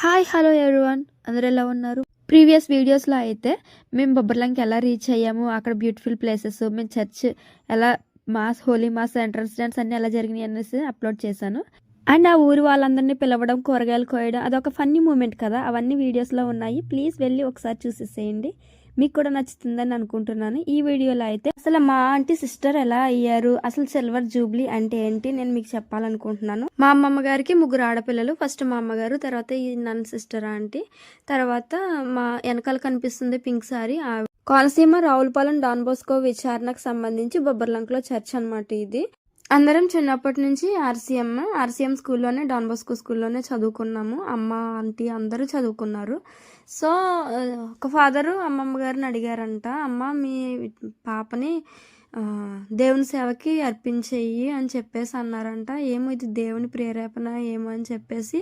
Hi hello everyone అందరు ఎలా ఉన్నారు? ప్రీవియస్ వీడియోస్లో అయితే మేము బొబ్బర్లంకి ఎలా రీచ్ అయ్యాము అక్కడ బ్యూటిఫుల్ ప్లేసెస్ మేము చర్చ్ ఎలా mass holy mass entrance dance అన్ని ఎలా జరిగినాయి అనేసి అప్లోడ్ చేశాను. అండ్ ఆ ఊరి వాళ్ళందరినీ పిలవడం కూరగాయలు కోయడం అదొక ఫన్నీ మూమెంట్ కదా. అవన్నీ వీడియోస్లో ఉన్నాయి. ప్లీజ్ వెళ్ళి ఒకసారి చూసేసేయండి. మీకు కూడా నచ్చుతుందని అనుకుంటున్నాను. ఈ వీడియోలో అయితే అసలు మా ఆంటీ సిస్టర్ ఎలా అయ్యారు? అసలు సిల్వర్ జూబ్లీ అంటే ఏంటి? నేను మీకు చెప్పాలనుకుంటున్నాను. మా అమ్మమ్మ గారికి ముగ్గురు ఆడపిల్లలు. ఫస్ట్ మా అమ్మగారు తర్వాత ఈ నన్ను సిస్టర్ ఆంటీ. తర్వాత మా వెనకాల కనిపిస్తుంది పింక్ సారీ. ఆ కోనసీమ రావులపాలెం డాన్ బోస్కో విచారణకు సంబంధించి బొబ్బర్లంకలో చర్చ్ అనమాట ఇది. అందరం చిన్నప్పటి నుంచి ఆర్సీఎం ఆర్సీఎం స్కూల్లోనే డాన్ బోస్కో స్కూల్లోనే చదువుకున్నాము. అమ్మ ఆంటీ అందరూ చదువుకున్నారు. సో ఒక ఫాదరు అమ్మమ్మ గారిని అడిగారంట అమ్మ మీ పాపని దేవుని సేవకి అర్పించేయి అని చెప్పేసి అన్నారంట. ఏమో ఇది దేవుని ప్రేరేపణ ఏమో అని చెప్పేసి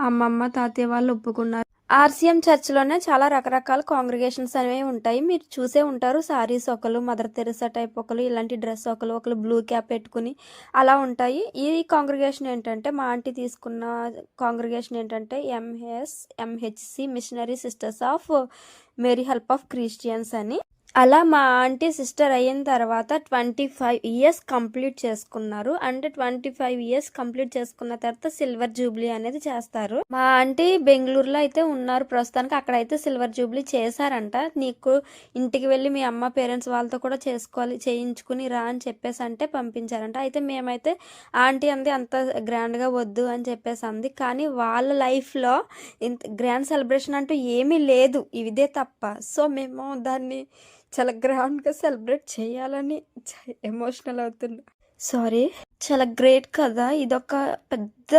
అమ్మమ్మ తాతయ్య వాళ్ళు ఒప్పుకున్నారు. ఆర్సీఎం చర్చ్లోనే చాలా రకరకాల కాంగ్రిగేషన్స్ అనేవి ఉంటాయి. మీరు చూసే ఉంటారు. సారీస్ ఒకరు మదర్ తెరిసా టైప్ ఒకరు ఇలాంటి డ్రెస్ ఒకరు ఒకరు బ్లూ క్యాప్ పెట్టుకుని అలా ఉంటాయి. ఈ కాంగ్రిగేషన్ ఏంటంటే మా ఆంటీ తీసుకున్న కాంగ్రిగేషన్ ఏంటంటే ఎంహెస్ MHC missionary sisters of Mary help of Christians అని. అలా మా ఆంటీ సిస్టర్ అయిన తర్వాత ట్వంటీ ఫైవ్ ఇయర్స్ కంప్లీట్ చేసుకున్నారు. అంటే ట్వంటీ ఫైవ్ ఇయర్స్ కంప్లీట్ చేసుకున్న తర్వాత సిల్వర్ జూబ్లీ అనేది చేస్తారు. మా ఆంటీ బెంగళూరులో అయితే ఉన్నారు. ప్రస్తుతానికి అక్కడైతే సిల్వర్ జూబ్లీ చేశారంట. నీకు ఇంటికి వెళ్ళి మీ అమ్మ పేరెంట్స్ వాళ్ళతో కూడా చేసుకోవాలి చేయించుకుని రా అని చెప్పేసి అంటే పంపించారంట. అయితే మేమైతే ఆంటీ అంది అంత గ్రాండ్గా వద్దు అని చెప్పేసి అంది. కానీ వాళ్ళ లైఫ్లో ఇంత గ్రాండ్ సెలబ్రేషన్ అంటూ ఏమీ లేదు. ఇదే తప్ప. సో మేము దాన్ని చాలా గ్రాండ్గా సెలబ్రేట్ చేయాలని ఎమోషనల్ అవుతున్నా. సారీ చాలా గ్రేట్ కదా. ఇదొక పెద్ద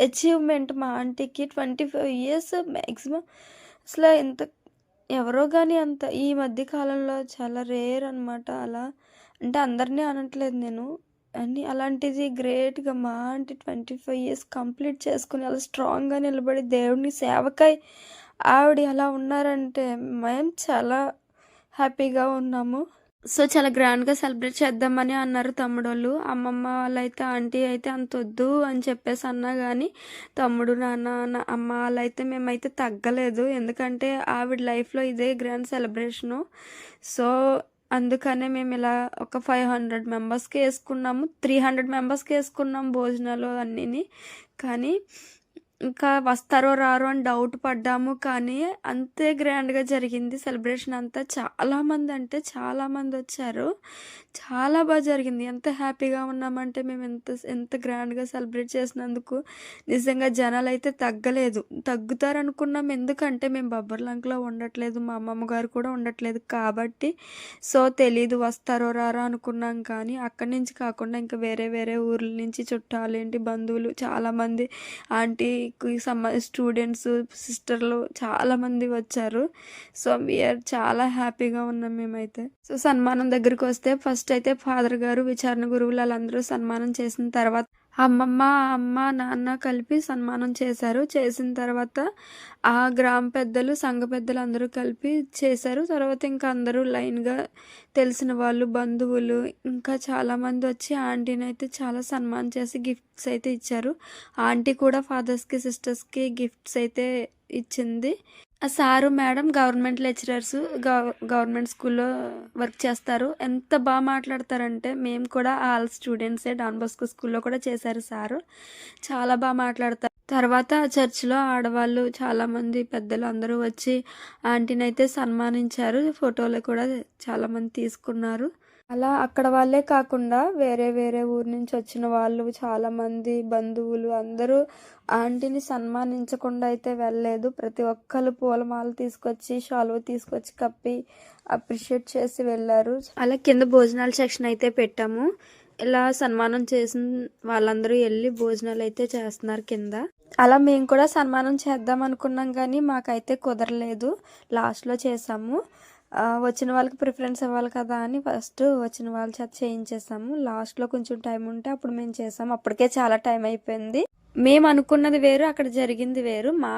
అచీవ్మెంట్ మా ఆంటీకి. ట్వంటీ ఫైవ్ ఇయర్స్ మ్యాక్సిమం అసలు ఎంత ఎవరో కానీ అంత ఈ మధ్య కాలంలో చాలా రేర్ అనమాట అలా. అంటే అందరినీ అనట్లేదు నేను. అని అలాంటిది గ్రేట్గా మా aunty twenty five years complete చేసుకుని అలా స్ట్రాంగ్గా నిలబడి దేవుడిని సేవకై ఆవిడ అలా ఉన్నారంటే మేము చాలా హ్యాపీగా ఉన్నాము. సో చాలా గ్రాండ్గా సెలబ్రేట్ చేద్దామని అన్నారు తమ్ముడోళ్ళు. అమ్మమ్మ వాళ్ళైతే ఆంటీ అయితే అంత వద్దు అని చెప్పేసి అన్నా కానీ తమ్ముడు నాన్న నా- అమ్మ వాళ్ళైతే మేమైతే తగ్గలేదు. ఎందుకంటే ఆవిడ లైఫ్లో ఇదే గ్రాండ్ సెలబ్రేషను. సో అందుకనే మేము ఇలా ఒక ఫైవ్ హండ్రెడ్ మెంబర్స్కి వేసుకున్నాము. త్రీ హండ్రెడ్ మెంబర్స్కి వేసుకున్నాం భోజనాలు అన్నీని. కానీ ఇంకా వస్తారో రారో అని డౌట్ పడ్డాము కానీ అంతే గ్రాండ్గా జరిగింది సెలబ్రేషన్ అంతా. చాలామంది అంటే చాలామంది వచ్చారు. చాలా బాగా జరిగింది. ఎంత హ్యాపీగా ఉన్నామంటే మేము ఎంత ఎంత గ్రాండ్గా సెలబ్రేట్ చేసినందుకు నిజంగా జనాలు అయితే తగ్గలేదు. తగ్గుతారనుకున్నాం. ఎందుకంటే మేము బొబ్బర్లంకలో ఉండట్లేదు. మా అమ్మమ్మ గారు కూడా ఉండట్లేదు కాబట్టి సో తెలీదు వస్తారో రారో అనుకున్నాం కానీ అక్కడి నుంచి కాకుండా ఇంకా వేరే వేరే ఊర్ల నుంచి చుట్టాలు ఏంటి బంధువులు చాలామంది ఆంటీ ఆంటీకి సంబ స్టూడెంట్స్ సిస్టర్లు చాలామంది వచ్చారు. సో వీఆర్ చాలా హ్యాపీగా ఉన్నాం మేమైతే. సో సన్మానం దగ్గరికి వస్తే ఫస్ట్ అయితే ఫాదర్ గారు విచారణ గురువులు వాళ్ళందరూ సన్మానం చేసిన తర్వాత అమ్మమ్మ అమ్మ నాన్న కలిపి సన్మానం చేశారు. చేసిన తర్వాత ఆ గ్రామ పెద్దలు సంఘ పెద్దలు అందరూ కలిపి చేశారు. తర్వాత ఇంకా అందరూ లైన్గా తెలిసిన వాళ్ళు బంధువులు ఇంకా చాలామంది వచ్చి ఆంటీని అయితే చాలా సన్మానం చేసి గిఫ్ట్స్ అయితే ఇచ్చారు. ఆంటీ కూడా ఫాదర్స్కి సిస్టర్స్కి గిఫ్ట్స్ అయితే ఇచ్చింది. Sir madam government lecturers government స్కూల్లో వర్క్ చేస్తారు. ఎంత బాగా మాట్లాడతారంటే మేము కూడా ఆల్ స్టూడెంట్సే డాన్ బస్కో స్కూల్లో కూడా చేశారు సారు. చాలా బాగా మాట్లాడతారు. తర్వాత చర్చిలో ఆడవాళ్ళు చాలామంది పెద్దలు అందరూ వచ్చి ఆంటీని అయితే సన్మానించారు. ఫోటోలు కూడా చాలామంది తీసుకున్నారు. అలా అక్కడ వాళ్ళే కాకుండా వేరే వేరే ఊరు నుంచి వచ్చిన వాళ్ళు చాలామంది బంధువులు అందరూ ఆంటీని సన్మానించకుండా అయితే వెళ్ళలేదు. ప్రతి ఒక్కరు పూలమాల తీసుకొచ్చి షాల్వ తీసుకొచ్చి కప్పి అప్రిషియేట్ చేసి వెళ్ళారు. అలా కింద భోజనాల సెక్షన్ అయితే పెట్టాము. ఇలా సన్మానం చేసిన వాళ్ళందరూ వెళ్ళి భోజనాలు అయితే చేస్తున్నారు కింద. అలా మేము కూడా సన్మానం చేద్దాం అనుకున్నాం కానీ మాకైతే కుదరలేదు. లాస్ట్లో చేసాము. వచ్చిన వాళ్ళకి ప్రిఫరెన్స్ ఇవ్వాలి కదా అని ఫస్ట్ వచ్చిన వాళ్ళ చేత చేయించేసాము. లాస్ట్లో కొంచెం టైం ఉంటే అప్పుడు మేము చేసాము. అప్పటికే చాలా టైం అయిపోయింది. మేము అనుకున్నది వేరు అక్కడ జరిగింది వేరు. మా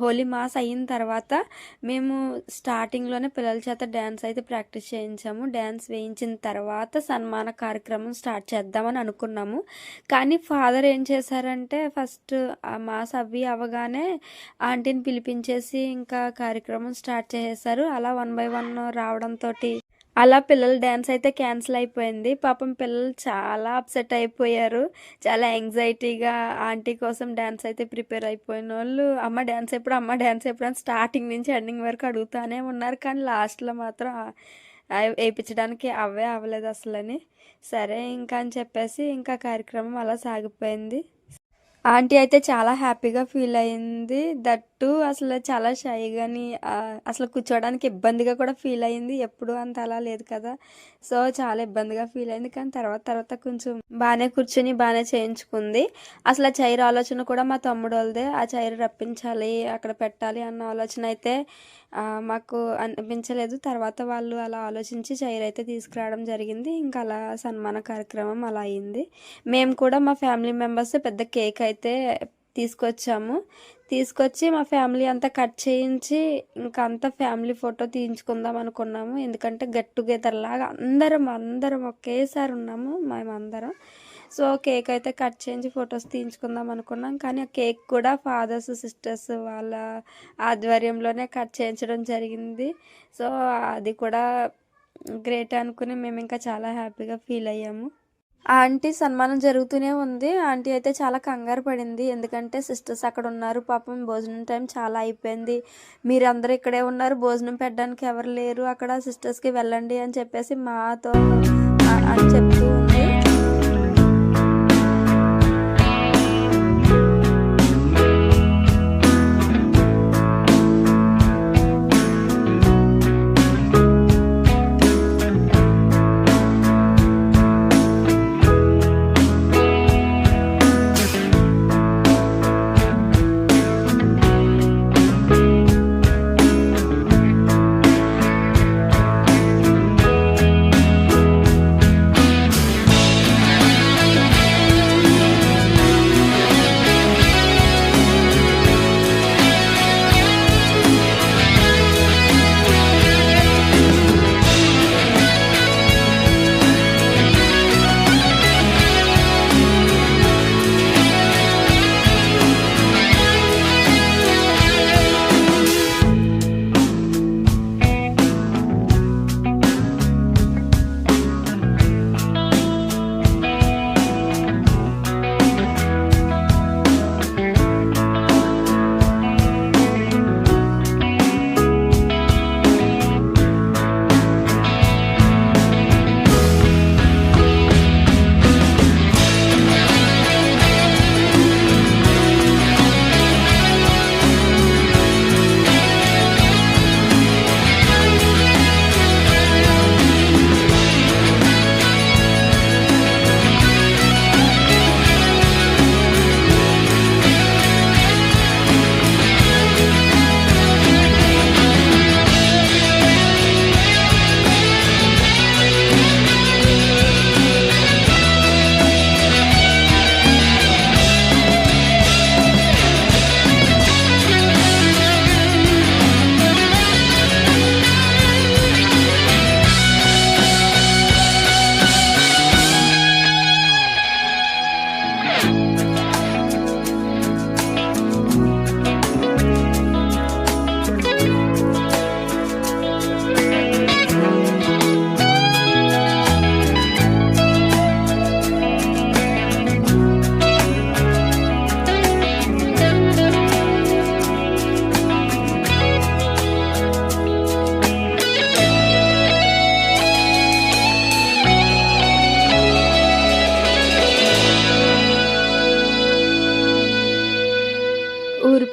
హోలీ మాస్ అయిన తర్వాత మేము స్టార్టింగ్లోనే పిల్లల చేత డ్యాన్స్ అయితే ప్రాక్టీస్ చేయించాము. డ్యాన్స్ వేయించిన తర్వాత సన్మాన కార్యక్రమం స్టార్ట్ చేద్దామని అనుకున్నాము. కానీ ఫాదర్ ఏం చేశారంటే ఫస్ట్ ఆ మాస్ అవి అవగానే ఆంటీని పిలిపించేసి ఇంకా కార్యక్రమం స్టార్ట్ చేసేసారు అలా వన్ బై వన్ రావడంతో అలా పిల్లల డ్యాన్స్ అయితే క్యాన్సిల్ అయిపోయింది. పాపం పిల్లలు చాలా అప్సెట్ అయిపోయారు. చాలా యాంగ్జైటీగా ఆంటీ కోసం డ్యాన్స్ అయితే ప్రిపేర్ అయిపోయిన వాళ్ళు అమ్మ డ్యాన్స్ ఎప్పుడు అమ్మ డ్యాన్స్ ఎప్పుడు అని స్టార్టింగ్ నుంచి ఎండింగ్ వరకు అడుగుతానే ఉన్నారు. కానీ లాస్ట్లో మాత్రం వేయించడానికి అవే అవ్వలేదు అసలని. సరే ఇంకా అని చెప్పేసి ఇంకా కార్యక్రమం అలా సాగిపోయింది. ఆంటీ అయితే చాలా హ్యాపీగా ఫీల్ అయింది. దట్టు అసలు చాలా షైగాని అసలు కూర్చోడానికి ఇబ్బందిగా కూడా ఫీల్ అయింది. ఎప్పుడు అంత అలా లేదు కదా. సో చాలా ఇబ్బందిగా ఫీల్ అయింది. కానీ తర్వాత తర్వాత కొంచెం బాగానే కూర్చొని బాగానే చేయించుకుంది. అసలు ఆ చైర్ ఆలోచన కూడా మా తమ్ముడు వాళ్ళదే ఆ చైర్ రప్పించాలి అక్కడ పెట్టాలి అన్న ఆలోచన అయితే మాకు అనిపించలేదు. తర్వాత వాళ్ళు అలా ఆలోచించి చైర్ అయితే తీసుకురావడం జరిగింది. ఇంకా అలా సన్మాన కార్యక్రమం అలా అయింది. మేము కూడా మా ఫ్యామిలీ మెంబర్స్ పెద్ద కేక్ అయితే అయితే తీసుకొచ్చాము. తీసుకొచ్చి మా ఫ్యామిలీ అంతా కట్ చేయించి ఇంకా అంతా ఫ్యామిలీ ఫోటో తీయించుకుందాం అనుకున్నాము. ఎందుకంటే గెట్ టుగెదర్ లాగా అందరం అందరం ఒకేసారి ఉన్నాము మేమందరం. సో కేక్ అయితే కట్ చేయించి ఫొటోస్ తీయించుకుందాం అనుకున్నాం. కానీ ఆ కేక్ కూడా ఫాదర్స్ సిస్టర్స్ వాళ్ళ ఆధ్వర్యంలోనే కట్ చేయించడం జరిగింది. సో అది కూడా గ్రేట్ అనుకుని మేము ఇంకా చాలా హ్యాపీగా ఫీల్ అయ్యాము. ఆంటీ సన్మానం జరుగుతూనే ఉంది. ఆంటీ అయితే చాలా కంగారు పడింది. ఎందుకంటే సిస్టర్స్ అక్కడ ఉన్నారు. పాపం భోజనం టైం చాలా అయిపోయింది. మీరందరూ ఇక్కడే ఉన్నారు. భోజనం పెట్టడానికి ఎవరు లేరు. అక్కడ సిస్టర్స్కి వెళ్ళండి అని చెప్పేసి మాతో అని చెప్తూ ఉంది.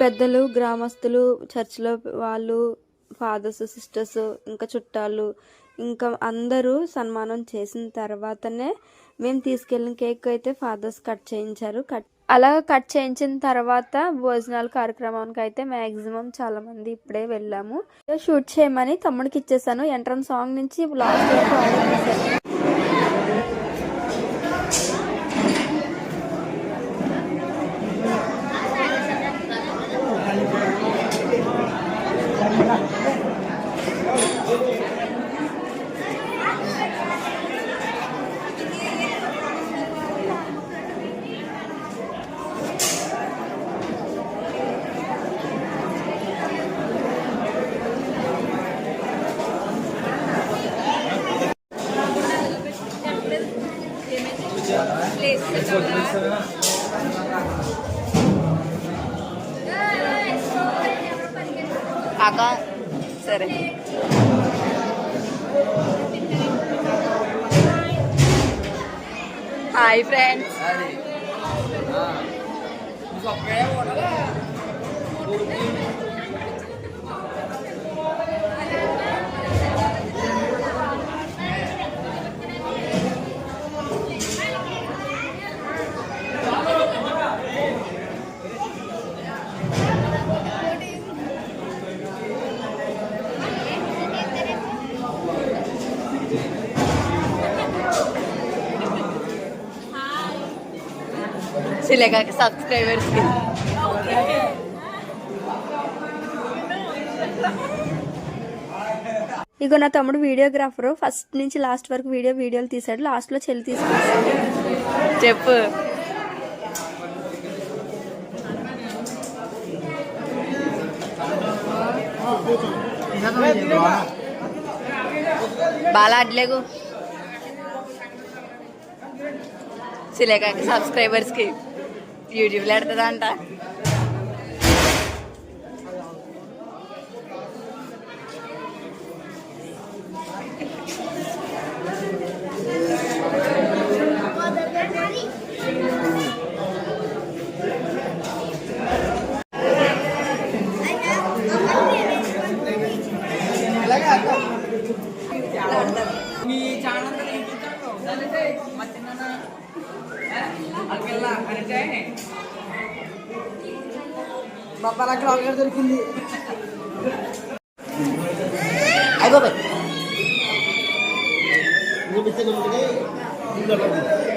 పెద్దలు గ్రామస్తులు చర్చిలో వాళ్ళు ఫాదర్స్ సిస్టర్స్ ఇంకా చుట్టాలు ఇంకా అందరూ సన్మానం చేసిన తర్వాతనే మేము తీసుకెళ్ళిన కేక్ అయితే ఫాదర్స్ కట్ చేయించారు. కట్ అలా కట్ చేయించిన తర్వాత భోజనాల కార్యక్రమానికి అయితే మ్యాక్సిమం చాలా మంది ఇప్పుడే వెళ్ళాము. షూట్ చేయమని తమ్ముడికి ఇచ్చేసాను. ఎంట్రన్ సాంగ్ నుంచి లాస్ట్ వరకు ఆడేసాను అక్క సరే హాయ్ ఫ్రెండ్స్. శిలేఖకి సబ్స్క్రైబర్స్కి ఇగో నా తమ్ముడు వీడియోగ్రాఫర్ ఫస్ట్ నుంచి లాస్ట్ వరకు వీడియో వీడియోలు తీసాడు లాస్ట్లో చెల్లి తీసుకొచ్చాడు. చెప్పు. బాలా అడ్లేగు శిలేఖకి సబ్స్క్రైబర్స్కి ബ്യൂട്ടിഫുൾ അടുത്തതാണ്ടാ యూట్యూబ్లో పెడుతుందంట అయిపోయి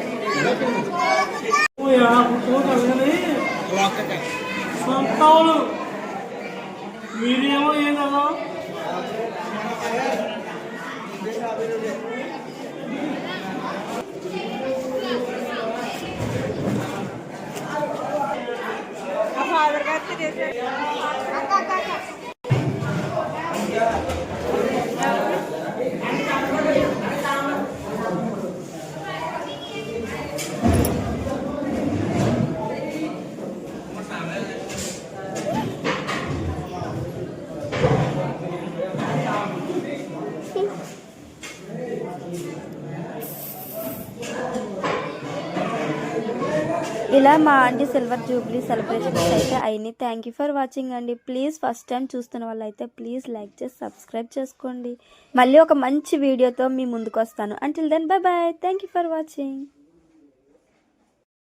对，对，对，ఇలా మా ఆంటీ సిల్వర్ జూబ్లీ సెలబ్రేషన్స్ అయితే అయినాయి. థ్యాంక్ యూ ఫర్ వాచింగ్ అండి. ప్లీజ్ ఫస్ట్ టైం చూస్తున్న వాళ్ళు అయితే ప్లీజ్ లైక్ చేసి సబ్స్క్రైబ్ చేసుకోండి. మళ్ళీ ఒక మంచి వీడియోతో మీ ముందుకు వస్తాను. Until then bye bye thank you for watching